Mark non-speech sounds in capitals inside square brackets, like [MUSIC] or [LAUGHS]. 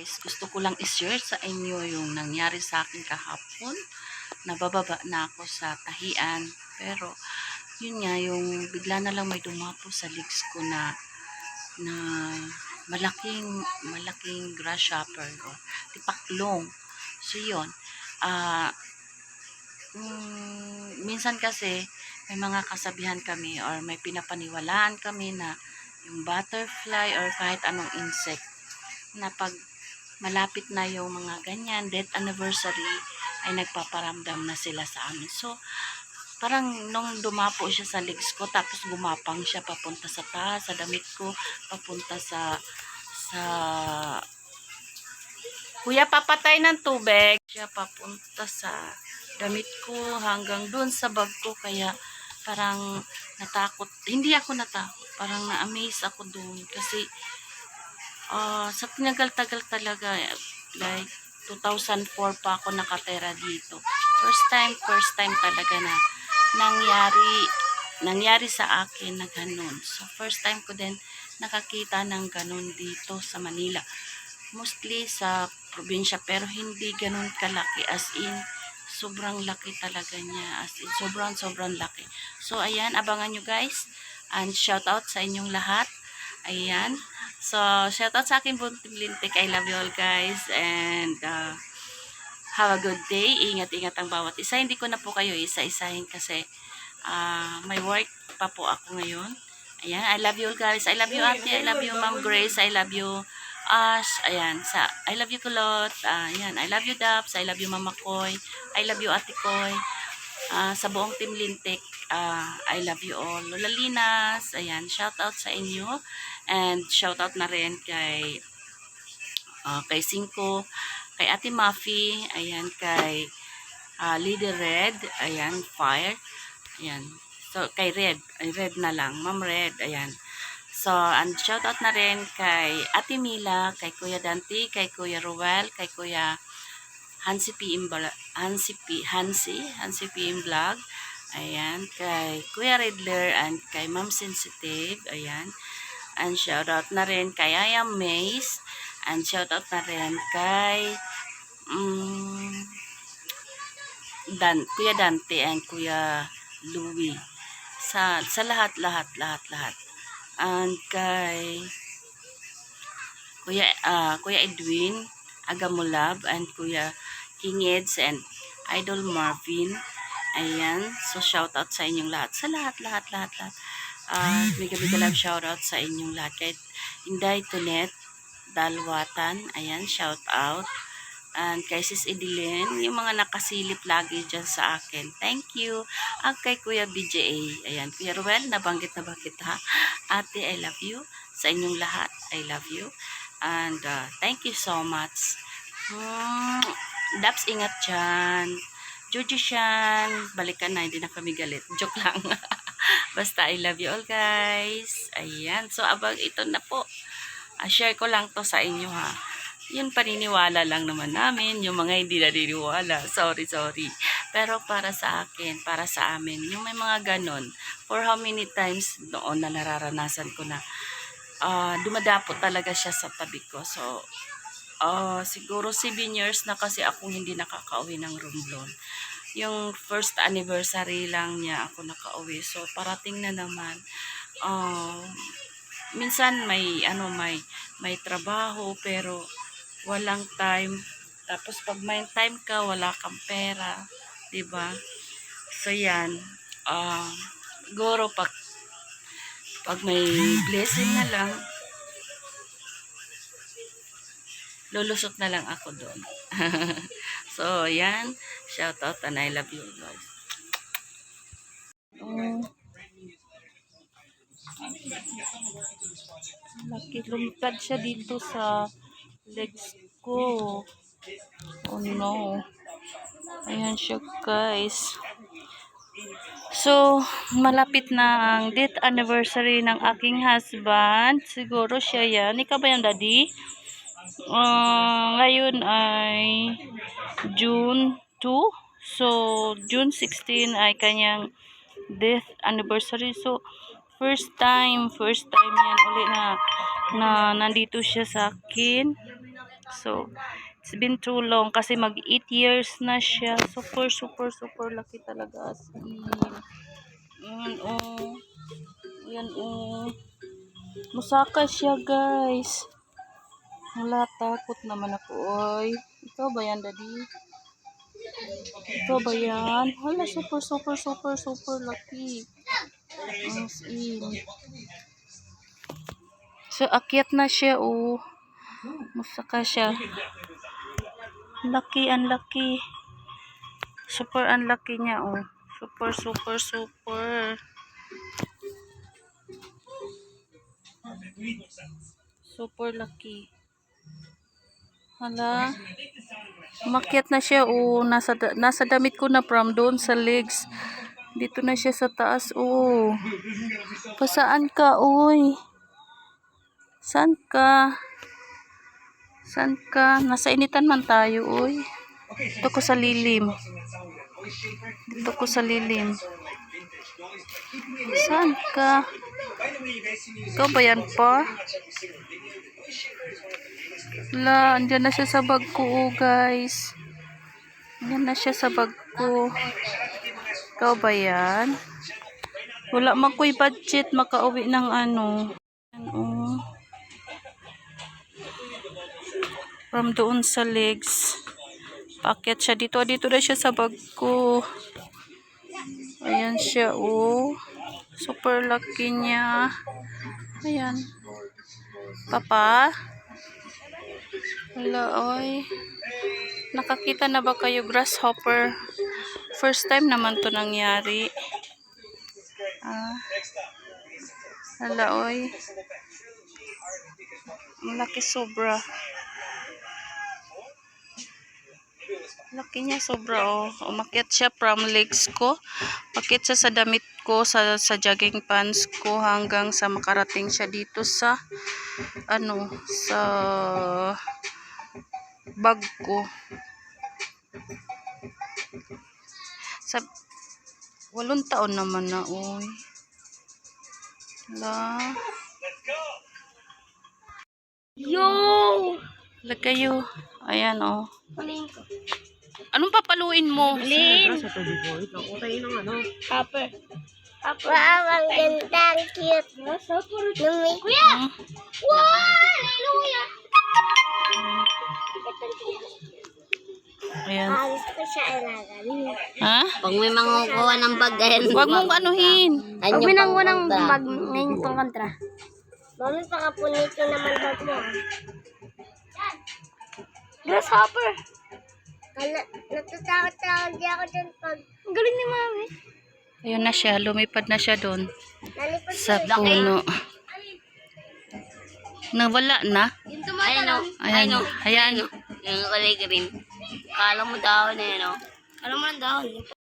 guys, gusto ko lang i-share sa inyo yung nangyari sa akin kahapon. Nabababa na ako sa tahian. Pero, yun nga, yung bigla na lang may dumapo sa legs ko na na malaking malaking grasshopper or tipaklong. So, yun. Ah, mm, minsan kasi may mga kasabihan kami or may pinapaniwalaan kami na yung butterfly or kahit anong insect na pag malapit na yung mga ganyan, death anniversary, ay nagpaparamdam na sila sa amin. So, parang nung dumapo siya sa legs ko, tapos gumapang siya papunta sa taas, sa damit ko, papunta sa, sa, Kuya, papatay ng tubig. Siya papunta sa damit ko hanggang doon sa bag ko, kaya parang natakot. Hindi ako natakot, parang na-amaze ako doon kasi Ah, sa tinagal-tagal talaga, like 2004 pa ako nakatera dito. First time, first time talaga na nangyari, nangyari sa akin na ganun. So, first time ko din nakakita ng ganun dito sa Manila. Mostly sa probinsya, pero hindi ganun kalaki. As in, sobrang laki talaga niya. As in, sobrang, sobrang laki. So, ayan, abangan nyo guys. And shout out sa inyong lahat. Ayan. So, shout out sa akin bunting lintik. I love you all guys. And uh, have a good day. Ingat-ingat ang bawat isa. Hindi ko na po kayo isa-isahin kasi uh, may work pa po ako ngayon. Ayan. I love you all guys. I love you ate. I love you ma'am Grace. I love you Ash. Ayan. Sa, I love you Kulot. Uh, ayan. I love you Daps. I love you Mama Koy. I love you Ate Koy. Ah, sa buong team Lintik, ah, I love you all. Lola Linas, ayan, shout out sa inyo. And shout out na rin kay ah, kay Cinco, kay Ate Muffy, ayan, kay ah, Lady Red, ayan, Fire, ayan. So, kay Red, ay Red na lang, Ma'am Red, ayan. So, and shout out na rin kay Ate Mila, kay Kuya Dante, kay Kuya Ruel, kay Kuya Hansi PM Hansi P Hansi Hansi PM Vlog. Ayan, kay Kuya Riddler and kay Ma'am Sensitive. Ayan. And shout out na rin kay Aya Maze. And shout out na rin kay um, Dan, Kuya Dante and Kuya Louie. Sa, sa lahat, lahat, lahat, lahat. And kay Kuya, ah, Kuya Edwin, Agamulab, and Kuya King Eds, and Idol Marvin. Ayan. So, shout out sa inyong lahat. Sa lahat, lahat, lahat, lahat. Ah, mega mega love shout out sa inyong lahat. Kahit Inday Tunet, Dalwatan, ayan, shout out. And kay Sis Edilyn, yung mga nakasilip lagi dyan sa akin. Thank you. Ang kay Kuya BJA. Ayan, Kuya Ruel, nabanggit na ba kita? Ate, I love you. Sa inyong lahat, I love you. And uh, thank you so much. Hmm, Daps, ingat dyan. Jojo Shan, balikan na, hindi na kami galit. Joke lang. [LAUGHS] Basta, I love you all, guys. Ayan. So, abang ito na po. Ah, share ko lang to sa inyo, ha. Yun, paniniwala lang naman namin. Yung mga hindi naniniwala. Sorry, sorry. Pero para sa akin, para sa amin, yung may mga ganon, for how many times noon na nararanasan ko na ah dumadapo talaga siya sa tabi ko. So, ah siguro 7 years na kasi akong hindi nakakauwi ng Romblon. Yung first anniversary lang niya ako nakauwi. So, parating na naman. Ah, minsan may ano may may trabaho pero walang time. Tapos pag may time ka, wala kang pera, 'di ba? So 'yan. Ah, siguro pag pag may blessing na lang, lulusot na lang ako doon. [LAUGHS] so, yan. Shout out and I love you guys. Oh. Laki, lumipad siya dito sa legs ko. Oh no. Ayan siya guys. So, malapit na ang date anniversary ng aking husband. Siguro siya yan. Ikaw ba yan, daddy? Ah, ngayon ay June 2. So, June 16 ay kanyang death anniversary. So, first time, first time yan uli na, na nandito siya sa akin. So, it's been too long kasi mag 8 years na siya. Super, super, super laki talaga. As in. Ayan, oh. Ayan, oh. Musaka siya, guys. Wala, takot naman ako, oy. Ikaw ba yan, daddy? Ikaw ba yan? Hala, super, super, super, super laki. As in. So, akyat na siya, oh. Musaka siya. Lucky, unlucky. Super unlucky niya, oh. Super, super, super. Super lucky. Hala. Umakyat na siya, oh. Nasa, nasa damit ko na from doon sa legs. Dito na siya sa taas, oh. Pasaan ka, oy? Saan ka? Saan ka? Nasa initan man tayo, oy. Dito ko sa lilim. Dito ko sa lilim. Saan ka? Ikaw ba yan pa? Wala, andyan na siya sa bag ko, oh, guys. Andyan na siya sa bag ko. Ikaw ba yan? Wala man ko'y budget makauwi ng ano. Yan, oh. From doon sa legs. Paket siya dito. Dito na siya sa bag ko. Ayan siya, oh. Super lucky niya. Ayan. Papa? Wala, oy. Nakakita na ba kayo grasshopper? First time naman to nangyari. Ah. Hala, oy. Ang laki sobra. Laki niya sobra, oh. Umakyat siya from legs ko. Pakit siya sa damit ko, sa, sa jogging pants ko, hanggang sa makarating siya dito sa, ano, sa bag ko. Sa, walong taon naman na, oy. Hala. Yo! Hala kayo. Ayan, oh. Kunin ko. Anong papaluin mo? Lin! Hopper. Hopper. Wow, ang ganda. Ang cute. Kuya! Hmm? Wow! Hallelujah! Ayan. Ah, gusto ko siya ilagan. Ha? Pag may mangukuha ng bag. Huwag mong anuhin. Ayun yung pang- bag ngayon pang kontra. Mami, pakapunito naman bag mo. Grasshopper. Kala, natatakot lang di ako dyan pag... Ang galing ni Mami. Ayun na siya. Lumipad na siya doon. Sa puno. Nawala na. Yung Ayun o. Ayan. Ayan. Yung kulay green. Kala mo daw na yun o. Alam mo ng dahon.